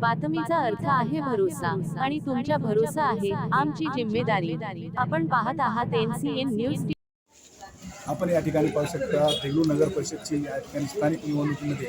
बातमीचा अर्थ आहे भरोसा आणि तुमच्या भरोसा आहे आमची जिम्मेदारी. आपण पाहत आहात एनसीएन न्यूज आपण या ठिकाणी पाहू शकता देगलूर नगर परिषदची या ठिकाणी स्थानिक निवडणुकीमध्ये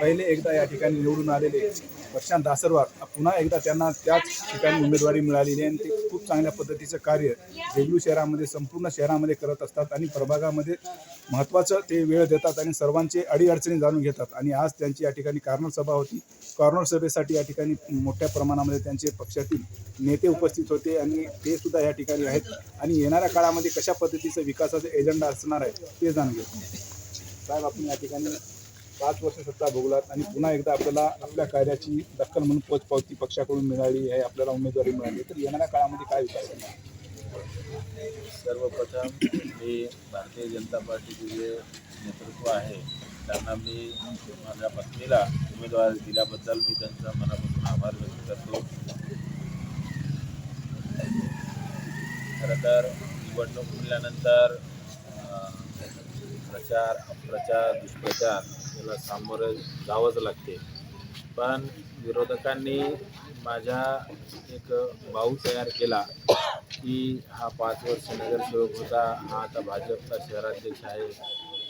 पहिले एकदा या ठिकाणी निवडून आलेले प्रशांत दासरवार पुन्हा एकदा त्यांना त्याच ठिकाणी उमेदवारी मिळालेली आहे आणि ते खूप चांगल्या पद्धतीचं कार्य देगलू शहरामध्ये संपूर्ण शहरामध्ये करत असतात आणि प्रभागामध्ये महत्त्वाचं ते वेळ देतात आणि सर्वांचे अडीअडचणी जाणून घेतात. आणि आज त्यांची या ठिकाणी कॉर्नर सभा होती. कॉर्नर सभेसाठी या ठिकाणी मोठ्या प्रमाणामध्ये त्यांचे पक्षातील नेते उपस्थित होते आणि ते सुद्धा या ठिकाणी आहेत. आणि येणाऱ्या काळामध्ये कशा पद्धतीचं विकासाचा एजेंडा असणार आहे ते जाणून घेतो साहेब आपण या ठिकाणी पाच वर्ष सत्ता भोगलात आणि पुन्हा एकदा आपल्याला आपल्या कार्याची दखल म्हणून पोचपावती पक्षाकडून मिळाली आहे आपल्याला उमेदवारी मिळाली. तर येणाऱ्या काळामध्ये काय विकास सर्वप्रथम मी भारतीय जनता पार्टीचे जे नेतृत्व आहे त्यांना मी माझ्या पत्नीला उमेदवारी दिल्याबद्दल मी त्यांचा मनापासून आभार व्यक्त करतो. खरं तर निवडणूक मिळाल्यानंतर प्रचार अप्रचार दुष्प्रचार याला सामोरं जावंच लागते. पण विरोधकांनी माझ्या एक भाऊ तयार केला की हा पाच वर्ष नगरसेवक होता. हा आता भाजपचा शहराध्यक्ष आहे.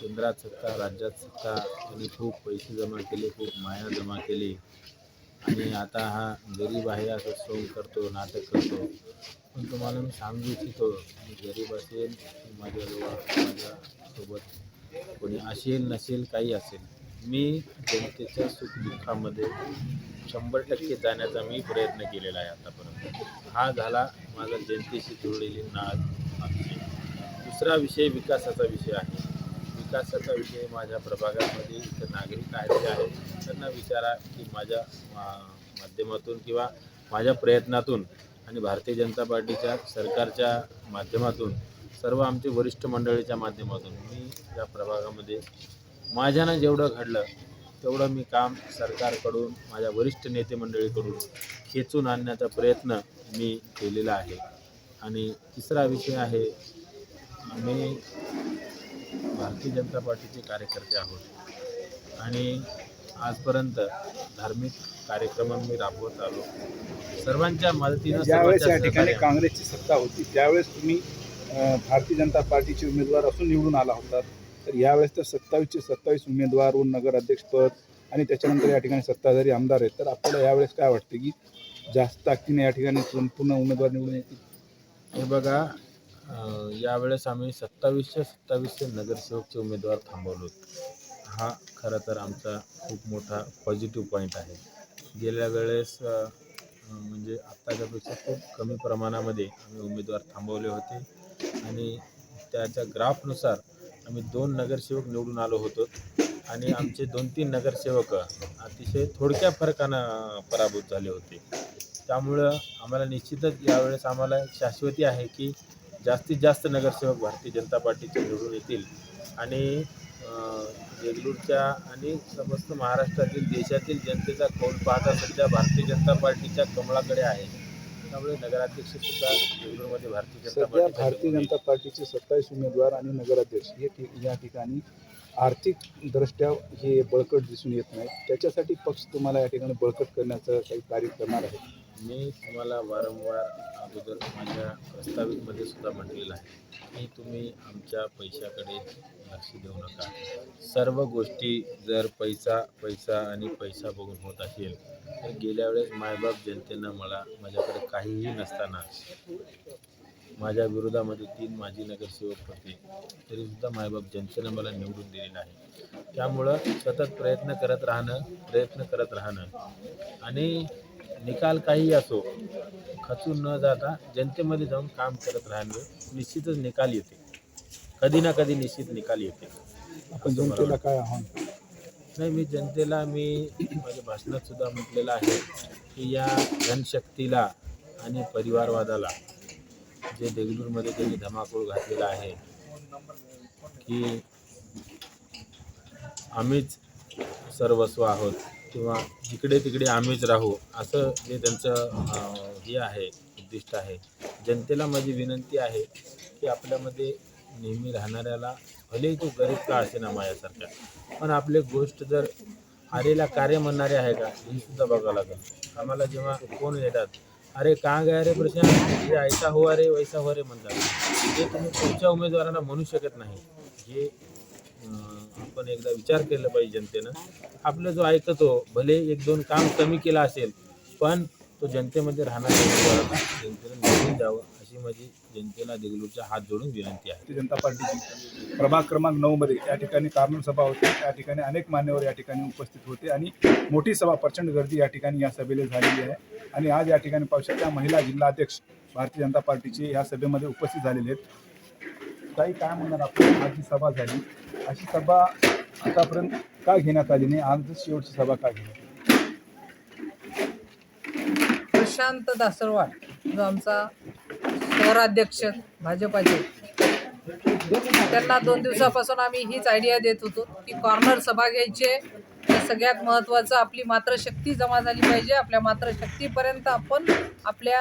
केंद्रात सत्ता राज्यात सत्ता. त्यांनी खूप पैसे जमा केले खूप माया जमा केली. आणि आता हा गरीब आहे असं सोंग करतो नाटक करतो. पण तुम्हाला मी सांगू इच्छितो मी गरीब असेल की माझ्याजवळ माझ्यासोबत कोणी असेल नसेल काही असेल. मी जनतेच्या सुखदुःखामध्ये शंभर टक्के जाण्याचा मी प्रयत्न केलेला आहे आतापर्यंत. हा झाला माझा जनतेशी जुळलेली नाद दुसरा विषय विकासाचा विषय आहे. विकासाचा विषय माझ्या प्रभागामध्ये इथं नागरिक आहेत जे आहेत त्यांना विचारा की माझ्या मा- माध्यमातून किंवा माझ्या प्रयत्नातून आणि भारतीय जनता पार्टीच्या सरकारच्या माध्यमातून सर्व आमचे वरिष्ठ मंडळीच्या माध्यमातून मी या प्रभागामध्ये माझ्यानं जेवढं घडलं तेवढं मी काम सरकारकडून माझ्या वरिष्ठ नेते मंडळीकडून खेचून आणण्याचा प्रयत्न मी केलेला आहे आणि तिसरा विषय आहे आम्ही भारतीय जनता पार्टीचे कार्यकर्ते आहोत आणि आजपर्यंत धार्मिक कार्यक्रम मी राबवत आलो सर्वांच्या मदतीनं. काँग्रेसची सत्ता होती त्यावेळेस तुम्ही भारतीय जनता पार्टीचे उमेदवार असून निवडून आला होता. तर यावेळेस तर सत्तावीसचे सत्तावीस उमेदवार व नगर अध्यक्षपद आणि त्याच्यानंतर या ठिकाणी सत्ताधारी आमदार आहेत. तर आपल्याला यावेळेस काय वाटतं की जास्त ताकदीने या ठिकाणी संपूर्ण उमेदवार निवडून येतील? हे बघा यावेळेस आम्ही सत्तावीसशे सत्तावीसशे नगरसेवकचे उमेदवार थांबवलो हा खरं तर आमचा खूप मोठा पॉझिटिव्ह पॉईंट आहे. गेल्या वेळेस म्हणजे आत्ताच्यापेक्षा खूप कमी प्रमाणामध्ये आम्ही उमेदवार थांबवले होते. आणि त्याच्या ग्राफनुसार आम्ही दोन नगरसेवक निवडून आलो होतो. आणि आमचे दोन तीन नगरसेवक अतिशय थोडक्या फरकानं पराभूत झाले होते. त्यामुळं आम्हाला निश्चितच यावेळेस आम्हाला शाश्वती आहे की जास्तीत जास्त नगरसेवक भारतीय जनता पार्टीचे निवडून येतील. आणि अं, देगलूरच्या आणि समस्त महाराष्ट्रातील देशातील जनतेचा कौल पाहता सध्या भारतीय जनता पार्टीच्या कमळाकडे आहे. त्यामुळे नगराध्यक्षसुद्धा देगलूरमध्ये भारतीय जनता सध्या पार्टीचा भारतीय जनता पार्टीचे सत्तावीस उमेदवार आणि नगराध्यक्ष हे ठिक या ठिकाणी आर्थिक दृष्ट्या हे बळकट दिसून येत नाही त्याच्यासाठी पक्ष तुम्हाला या ठिकाणी बळकट करण्याचं काही कार्य करणार आहे. मी तुम्हाला वारंवार अगोदर माझ्या प्रस्तावितमध्ये सुद्धा म्हटलेलं आहे की तुम्ही आमच्या पैशाकडे लक्ष देऊ नका. सर्व गोष्टी जर पैसा पैसा आणि पैसा बघून होत असेल तर गेल्या वेळेस मायबाप जनतेनं मला माझ्याकडे काहीही नसताना माझ्या विरोधामध्ये तीन माजी नगरसेवक होते तरीसुद्धा मायबाप जनतेनं मला निवडून दिलेलं आहे त्यामुळं सतत प्रयत्न करत राहणं प्रयत्न करत राहणं आणि निकाल काही असो खचून न जाता जनतेमध्ये जाऊन काम करत राहणं निश्चितच निकाल येते. कधी ना कधी निश्चित निकाल येते. आपण जनतेला काय आव्हान? नाही मी जनतेला मी माझ्या भाषणात सुद्धा म्हटलेलं आहे की या जनशक्तीला आणि परिवारवादाला जे देगलूरमध्ये त्यांनी धमाकूळ घातलेला आहे की आम्हीच सर्वस्व आहोत. किंवा जिकडे तिकडे आम्हीच राहू असं जे त्यांचं हे आहे उद्दिष्ट आहे. जनतेला माझी विनंती आहे की आपल्यामध्ये नेहमी राहणाऱ्याला भलेही तो गरीब का असे ना माझ्यासारखा पण आपले गोष्ट जर आरेला कार्य म्हणणारे आहे का हे सुद्धा बघावं लागेल. आम्हाला जेव्हा फोन येतात अरे का गाय रे प्रशांत? हे ऐसा हो रे वैसा हो रे म्हणतात. ते तुम्ही पुढच्या उमेदवारांना म्हणू शकत नाही. हे आपण एकदा विचार केला पाहिजे जनतेनं. आपलं जो ऐकतो भले एक दोन काम कमी केलं असेल पण तो जनतेमध्ये राहणार जनतेला जनतेनं निवडून द्यावं अशी माझी जनतेला देगलूरचा हात जोडून विनंती आहे. जनता पार्टीची प्रभाग क्रमांक नऊमध्ये या ठिकाणी कारण सभा होती. या ठिकाणी अनेक मान्यवर या ठिकाणी उपस्थित होते आणि मोठी सभा प्रचंड गर्दी या ठिकाणी या सभेला झालेली आहे. आणि आज या ठिकाणी पाहू महिला जिल्हाध्यक्ष भारतीय जनता पार्टीचे या सभेमध्ये उपस्थित झालेले आहेत. काही काय म्हणणार आपण? आज जी सभा झाली अशी सभा आतापर्यंत का घेण्यात आली नाही? आज शेवटची सभा का घेण्यात प्रशांत दासरवाड जो आमचा शहराध्यक्ष भाजपाचे. त्यांना दोन दिवसापासून आम्ही हीच आयडिया देत होतो की कॉर्नर सभा घ्यायचे सगळ्यात महत्त्वाचं आपली मात्रशक्ती जमा झाली पाहिजे. आपल्या मात्रशक्तीपर्यंत आपण आपल्या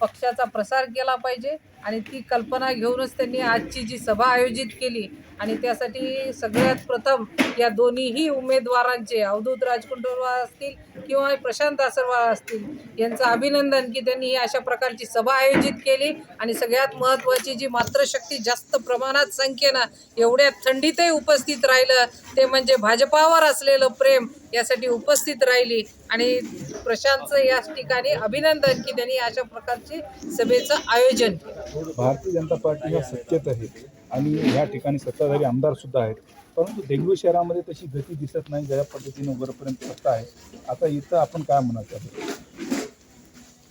पक्षाचा प्रसार केला पाहिजे. आणि ती कल्पना घेऊनच त्यांनी आजची जी सभा आयोजित केली आणि त्यासाठी सगळ्यात प्रथम या दोन्हीही उमेदवारांचे अवधूत राजकुंडवा असतील किंवा प्रशांत दासरवाळ असतील यांचं अभिनंदन की त्यांनी ही अशा प्रकारची सभा आयोजित केली आणि सगळ्यात महत्त्वाची जी मात्रशक्ती जास्त प्रमाणात संख्येनं एवढ्या थंडीतही उपस्थित राहिलं ते म्हणजे भाजपावर असलेलं प्रेम यासाठी उपस्थित राहिली. आणि प्रशांतचं याच ठिकाणी अभिनंदन की त्यांनी अशा प्रकारची सभेचं आयोजन केलं. भारतीय जनता पार्टी हा सत्तेत आहे. आणि या ठिकाणी सत्ताधारी आमदार सुद्धा आहेत. परंतु देगलूर शहरामध्ये तशी गती दिसत नाही ज्या पद्धतीने वरपर्यंत रस्ता आहे. आता इथं आपण काय म्हणत आहोत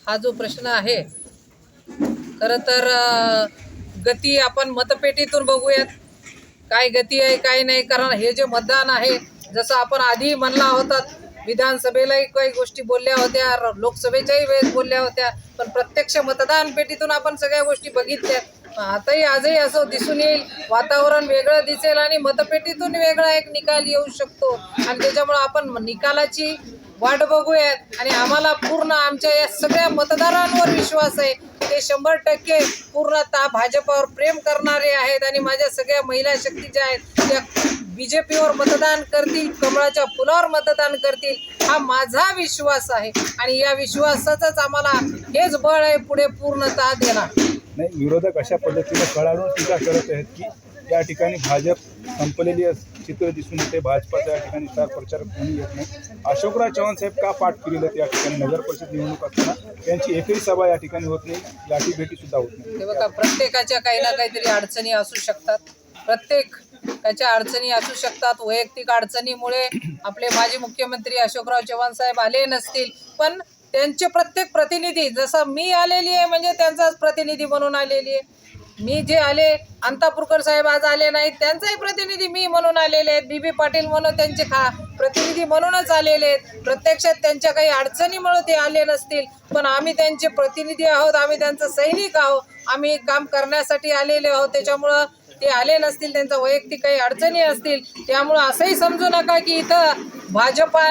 हा जो प्रश्न आहे खरं तर गती आपण मतपेटीतून बघूयात. काय गती आहे काय नाही कारण हे जे मतदान आहे जसं आपण आधी म्हणला होता विधानसभेलाही काही गोष्टी बोलल्या होत्या र- लोकसभेच्याही वेळेस बोलल्या होत्या पण प्रत्यक्ष मतदान पेटीतून आपण सगळ्या गोष्टी बघितल्या. आताही आजही असं दिसून येईल. वातावरण वेगळं दिसेल आणि मतपेटीतून वेगळा एक निकाल येऊ शकतो. आणि त्याच्यामुळं आपण निकालाची वाट बघूयात. आणि आम्हाला पूर्ण आमच्या या सगळ्या मतदारांवर विश्वास आहे. ते शंभर टक्के पूर्णतः भाजपावर प्रेम करणारे आहेत आणि माझ्या सगळ्या महिला शक्ती ज्या आहेत त्या बी जे पीवर मतदान करतील कमळाच्या फुलावर मतदान करतील हा माझा विश्वास आहे. आणि या विश्वासाचाच आम्हाला हेच बळ आहे पुढे पूर्णतः देणार. नाही विरोधक अशा पद्धतीने कळाडून टीका करत आहेत की या ठिकाणी भाजप संपलेली चित्र दिसून येते. भाजपाचा या ठिकाणी स्टार प्रचारक कोणी येत नाही. अशोकराव चव्हाण साहेब का पाठ केली आहेत या ठिकाणी? नगर परिषद निवडणूक असताना त्यांची एकही सभा या ठिकाणी होत नाही. लाठी भेटी सुद्धा होत नाही. बघा प्रत्येकाच्या काही ना काहीतरी अडचणी असू शकतात. प्रत्येक त्याच्या अडचणी असू शकतात. वैयक्तिक अडचणीमुळे आपले माजी मुख्यमंत्री अशोकराव चव्हाण साहेब आले नसतील. पण त्यांचे प्रत्येक प्रतिनिधी जसं मी आलेली आहे म्हणजे त्यांचाच प्रतिनिधी म्हणून आलेली आहे. मी जे आले अंतापूरकर साहेब आज आले नाहीत त्यांचाही प्रतिनिधी मी म्हणून आलेले आहेत. बी बी पाटील म्हणून त्यांचे खा प्रतिनिधी म्हणूनच आलेले आहेत. प्रत्यक्षात त्यांच्या काही अडचणीमुळे ते आले नसतील पण आम्ही त्यांचे प्रतिनिधी आहोत आम्ही त्यांचं सैनिक आहोत. आम्ही काम करण्यासाठी आलेले आहोत त्याच्यामुळं ते आले नसतील त्यांचा वैयक्तिक काही अडचणी असतील त्यामुळं असंही समजू नका की इथं भाजपा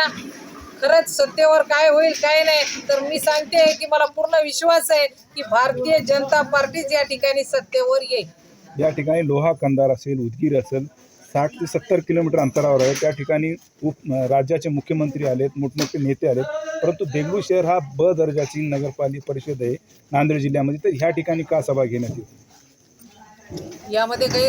खरंच सत्तेवर काय होईल काय नाही. तर मी सांगते की मला पूर्ण विश्वास आहे की भारतीय जनता पार्टीच या ठिकाणी सत्तेवर येईल. या ठिकाणी लोहा कंदार असेल उदगीर असेल साठ ते सत्तर किलोमीटर अंतरावर आहे. त्या ठिकाणी उप राज्याचे मुख्यमंत्री आलेत मोठमोठे नेते आलेत. परंतु देगलूर शहर हा ब दर्जाची नगरपालिका परिषद आहे नांदेड जिल्ह्यामध्ये. तर ह्या ठिकाणी का सभा घेण्यात येईल? यामध्ये काही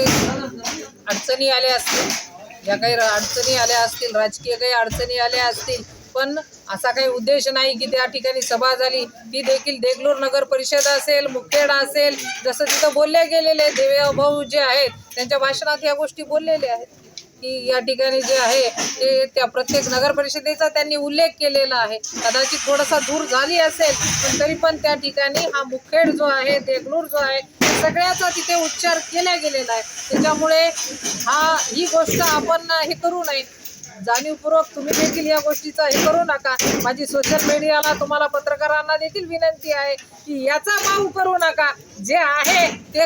अडचणी आल्या असतील या काही अडचणी आल्या असतील राजकीय काही अडचणी आल्या असतील पण असा काही उद्देश नाही की त्या ठिकाणी सभा झाली. ती देखील देगलूर नगर परिषद असेल मुखेड असेल जसं तिथं बोलले गेलेले देवेभाऊ जे आहेत त्यांच्या भाषणात या गोष्टी बोललेल्या आहेत. की या ठिकाणी जे आहे ते त्या प्रत्येक नगर परिषदेचा त्यांनी उल्लेख केलेला आहे. कदाचित थोडासा दूर झाली असेल पण तरी पण त्या ठिकाणी हा मुखेड जो आहे देगलूर जो आहे सगळ्याचा तिथे उच्चार केला गेलेला आहे. त्याच्यामुळे हा ही गोष्ट आपण हे करू नये. जाणीवपूर्वक तुम्ही देखील या गोष्टीचा हे करू नका. माझी सोशल मीडियाला तुम्हाला पत्रकारांना देखील विनंती आहे की याचा भाव करू नका. जे आहे ते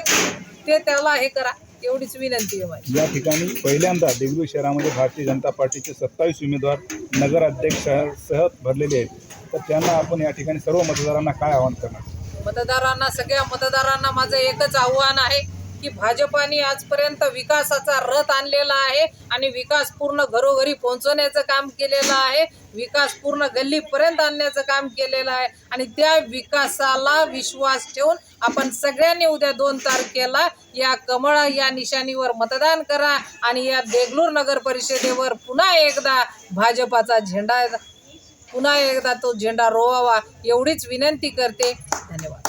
ते त्याला हे करा. एवढीच विनंती आहे माझी. या ठिकाणी पहिल्यांदा देगलूर शहरामध्ये भारतीय जनता पार्टीचे सत्तावीस उमेदवार नगराध्यक्षासह भरलेले आहेत. तर त्यांना आपण या ठिकाणी सर्व मतदारांना काय आवाहन करणार? मतदारांना सगळ्या मतदारांना माझं एकच आव्हान आहे की भाजपाने आजपर्यंत विकासाचा रथ आणलेला आहे आणि विकास पूर्ण घरोघरी पोहोचवण्याचं काम केलेलं आहे. विकास पूर्ण गल्लीपर्यंत आणण्याचं काम केलेलं आहे. आणि त्या विकासाला विश्वास ठेवून आपण सगळ्यांनी उद्या दोन तारखेला या कमळा या निशाणीवर मतदान करा आणि या देगलूर नगर परिषदेवर पुन्हा एकदा भाजपाचा झेंडा पुन्हा एकदा तो झेंडा रोवावा एवढीच विनंती करते. धन्यवाद.